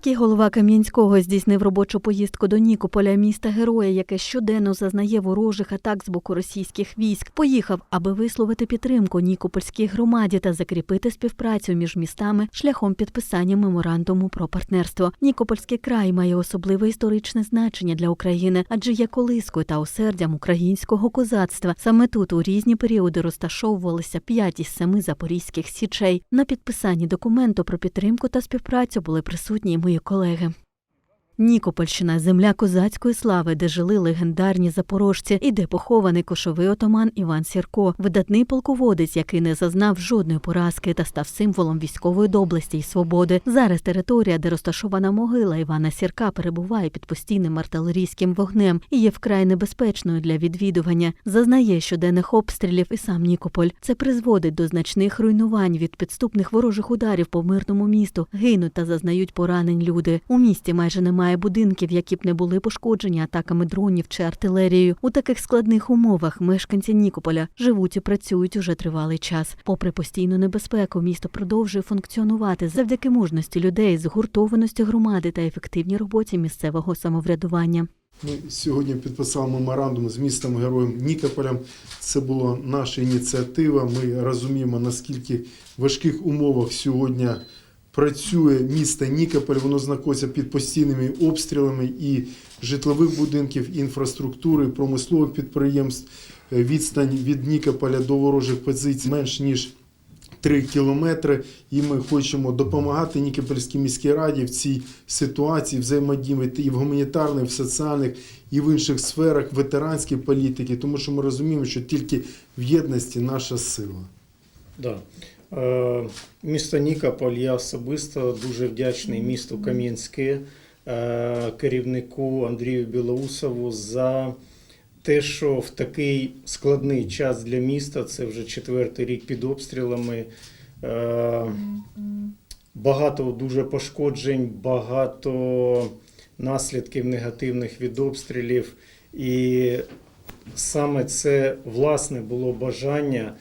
Міський голова Кам'янського здійснив робочу поїздку до Нікополя, міста героя, яке щоденно зазнає ворожих атак з боку російських військ. Поїхав, аби висловити підтримку Нікопольській громаді та закріпити співпрацю між містами шляхом підписання меморандуму про партнерство. Нікопольський край має особливе історичне значення для України, адже є колискою та осердям українського козацтва. Саме тут у різні періоди розташовувалися п'ять із семи запорізьких січей. На підписанні документу про підтримку та співпрацю були присутні й мої колеги. Нікопольщина земля козацької слави, де жили легендарні запорожці, і де похований кошовий отаман Іван Сірко, видатний полководець, який не зазнав жодної поразки та став символом військової доблесті і свободи. Зараз територія, де розташована могила Івана Сірка, перебуває під постійним артилерійським вогнем і є вкрай небезпечною для відвідування. Зазнає щоденних обстрілів і сам Нікополь. Це призводить до значних руйнувань від підступних ворожих ударів по мирному місту. Гинуть та зазнають поранень люди. У місті майже немає будинків, які б не були пошкоджені атаками дронів чи артилерією. У таких складних умовах мешканці Нікополя живуть і працюють уже тривалий час. Попри постійну небезпеку, місто продовжує функціонувати завдяки мужності людей, згуртованості громади та ефективній роботі місцевого самоврядування. Ми сьогодні підписали меморандум з містом героєм Нікополем. Це була наша ініціатива. Ми розуміємо, наскільки важких умовах сьогодні працює місто Нікополь. Воно знаходиться під постійними обстрілами і житлових будинків, і інфраструктури, і промислових підприємств. Е, Відстань від Нікополя до ворожих позицій менш ніж 3 кілометри, і ми хочемо допомагати Нікопольській міській раді в цій ситуації взаємодіяти і в гуманітарних, в соціальних, і в інших сферах ветеранської політики, тому що ми розуміємо, що тільки в єдності наша сила. Да. Е, Місто Нікополь, я особисто дуже вдячний місту Кам'янське, е, керівнику Андрію Білоусову за те, що в такий складний час для міста, це вже четвертий рік під обстрілами. е, Багато дуже пошкоджень, багато наслідків негативних від обстрілів. І саме це власне було бажання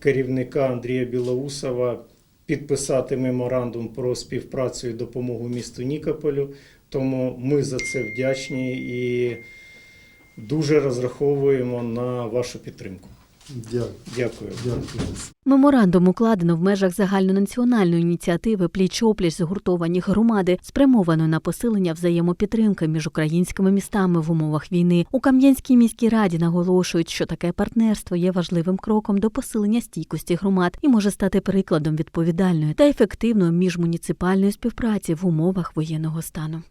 керівника Андрія Білоусова підписати меморандум про співпрацю і допомогу місту Нікополю. Тому ми за це вдячні і дуже розраховуємо на вашу підтримку. Дякую. Дякую. Дякую. Меморандум укладено в межах загальнонаціональної ініціативи Пліч-опліч згуртовані громади, спрямованої на посилення взаємопідтримки між українськими містами в умовах війни. У Кам'янській міській раді наголошують, що таке партнерство є важливим кроком до посилення стійкості громад і може стати прикладом відповідальної та ефективної міжмуніципальної співпраці в умовах воєнного стану.